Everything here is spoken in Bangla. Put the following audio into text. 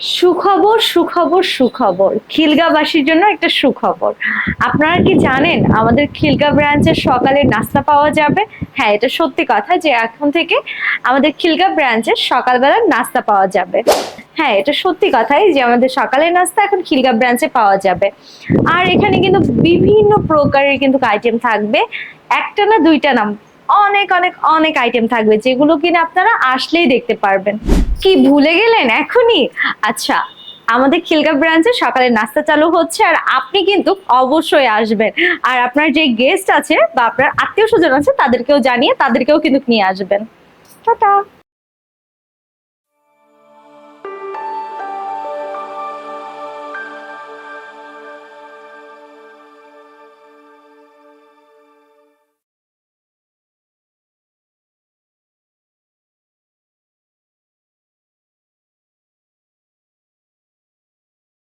সুখবর সুখবর সুখবর। খিলগাবাসীর জন্য একটা সুখবর। আপনারা কি জানেন, আমাদের খিলগা ব্রাঞ্চের সকালে নাস্তা পাওয়া যাবে? হ্যাঁ এটা সত্যি কথা যে এখন থেকে আমাদের খিলগা ব্রাঞ্চের সকালবেলা নাস্তা পাওয়া যাবে। হ্যাঁ এটা সত্যি কথাই যে আমাদের সকালের নাস্তা এখন খিলগা ব্রাঞ্চে পাওয়া যাবে। আর এখানে কিন্তু বিভিন্ন প্রকারের কিন্তু আইটেম থাকবে। একটা না দুইটা না অনেক অনেক অনেক আইটেম থাকবে, যেগুলো কিনে আপনারা আসলেই দেখতে পারবেন। কি ভুলে গেলেন এখনই? আচ্ছা আমাদের খিলগা ব্রাঞ্চে সকালে নাস্তা চালু হচ্ছে, আর আপনি কিন্তু অবশ্যই আসবেন। আর আপনার যে গেস্ট আছে বা আপনার আত্মীয় স্বজন আছে, তাদেরকেও জানিয়ে, তাদেরকেও কিন্তু নিয়ে আসবেন। টাটা!